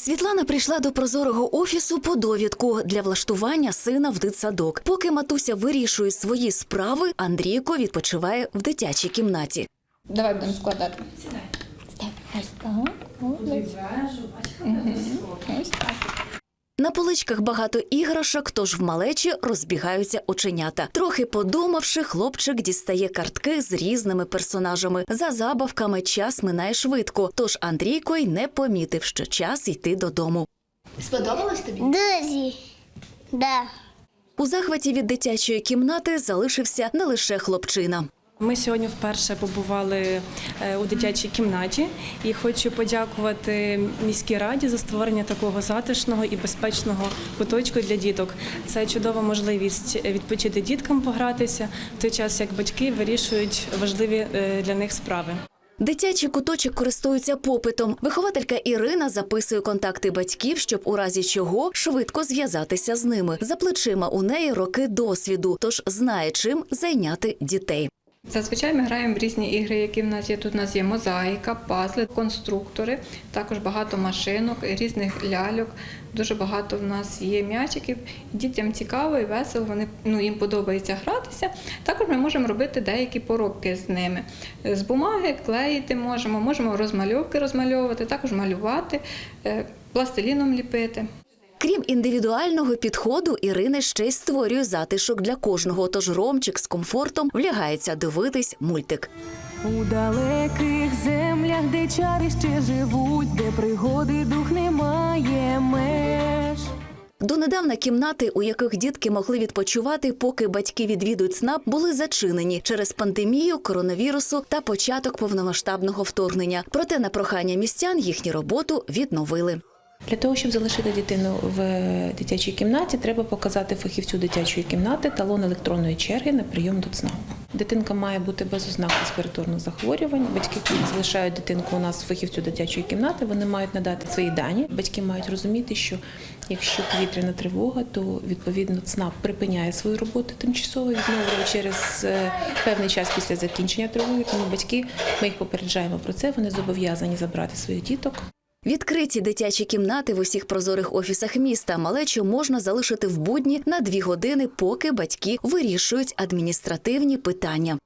Світлана прийшла до прозорого офісу по довідку для влаштування сина в дитсадок. Поки матуся вирішує свої справи, Андрійко відпочиває в дитячій кімнаті. Давай будемо складати. Сідай. Ось так. Ось так. На поличках багато іграшок, тож в малечі розбігаються оченята. Трохи подумавши, хлопчик дістає картки з різними персонажами. За забавками час минає швидко, тож Андрійко й не помітив, що час йти додому. Сподобалось тобі? Дуже. Да. У захваті від дитячої кімнати залишився не лише хлопчина. Ми сьогодні вперше побували е, у дитячій кімнаті і хочу подякувати міській раді за створення такого затишного і безпечного куточку для діток. Це чудова можливість відпочити діткам, погратися в той час, як батьки вирішують важливі е, для них справи. Дитячий куточок користується попитом. Вихователька Ірина записує контакти батьків, щоб у разі чого швидко зв'язатися з ними. За плечима у неї роки досвіду, тож знає чим зайняти дітей. Зазвичай ми граємо в різні ігри, які в нас є. Тут у нас є мозаїка, пазли, конструктори, також багато машинок, різних ляльок. Дуже багато в нас є м'ячиків. Дітям цікаво і весело. Вони ну їм подобається гратися. Також ми можемо робити деякі поробки з ними. З бумаги клеїти можемо, можемо розмальовки розмальовувати, також малювати, е, пластиліном ліпити. Крім індивідуального підходу, Ірина ще й створює затишок для кожного. Тож Ромчик з комфортом влягається дивитись мультик. У далеких землях, де чари ще живуть, де пригоди дух не має меж. Донедавна кімнати, у яких дітки могли відпочивати, поки батьки відвідують СНАП, були зачинені через пандемію, коронавірусу та початок повномасштабного вторгнення. Проте на прохання містян їхню роботу відновили. Для того, щоб залишити дитину в дитячій кімнаті, треба показати фахівцю дитячої кімнати талон електронної черги на прийом до ЦНАПу. Дитинка має бути без ознак респіраторних захворювань. Батьки, залишають дитинку у нас фахівцю дитячої кімнати, вони мають надати свої дані. Батьки мають розуміти, що якщо повітряна тривога, то відповідно ЦНАП припиняє свою роботу тимчасово, відновлює через е, певний час після закінчення тривоги. Тому батьки ми їх попереджаємо про це. Вони зобов'язані забрати своїх діток. Відкриті дитячі кімнати в усіх прозорих офісах міста малечу можна залишити в будні на дві години, поки батьки вирішують адміністративні питання.